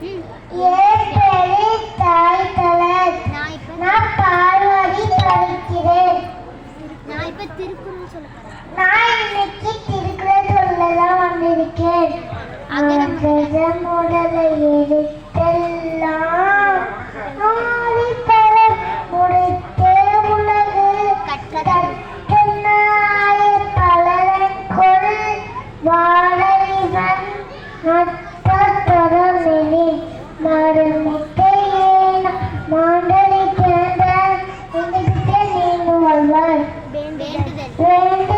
ஏழு தாய் கலர் நான் பார்வதி படிக்கிறேன் நான் இப்ப திருக்குறள் சொல்ல நான் இன்னைக்கு திருக்குறள் சொல்லலாம் வந்திருக்கேன். அகரம் முதல எழுத்தெல்லாம் முடித்தே உலகு. கட்டன்னாய பலரன் கொள். வாழ இவன் Bandit. Bandit. Bandit.